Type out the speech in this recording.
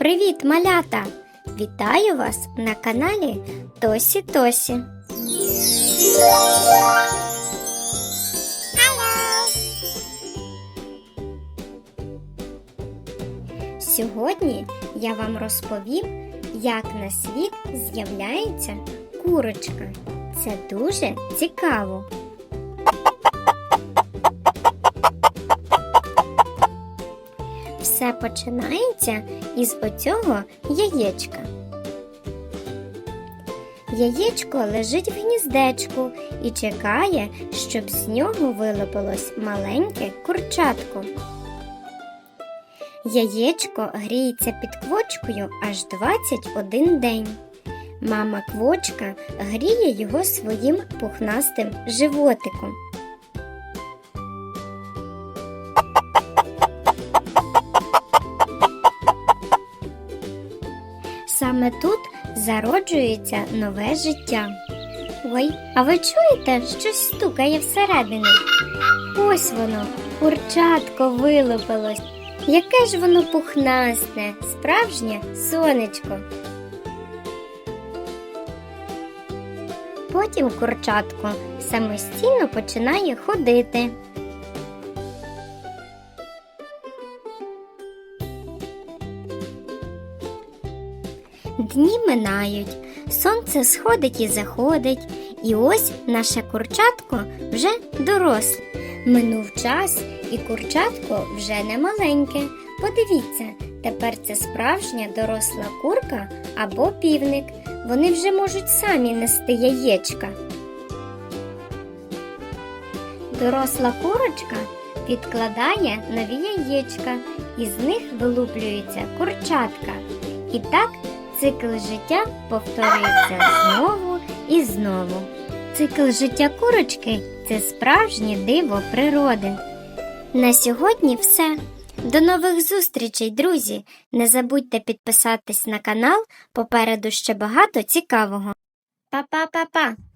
Привіт, малята! Вітаю вас на каналі Тосі Тосі. Сьогодні я вам розповім, як на світ з'являється курочка. Це дуже цікаво. Починається із оцього яєчка. Яєчко лежить в гніздечку і чекає, щоб з нього вилупилось маленьке курчатко. Яєчко гріється під квочкою аж 21 день. Мама квочка гріє його своїм пухнастим животиком. Саме тут зароджується нове життя. Ой, а ви чуєте, щось стукає всередині? Ось воно, курчатко вилупилось. Яке ж воно пухнасте, справжнє сонечко. Потім курчатко самостійно починає ходити. Дні минають, сонце сходить і заходить, і ось наше курчатко вже доросле. Минув час, і курчатко вже не маленьке. Подивіться, тепер це справжня доросла курка або півник. Вони вже можуть самі нести яєчка. Доросла курочка відкладає нові яєчка, і з них вилуплюється курчатка. І так цикл життя повторюється знову і знову. Цикл життя курочки це справжнє диво природи. На сьогодні все. До нових зустрічей, друзі! Не забудьте підписатись на канал, попереду ще багато цікавого. Па-па-па-па!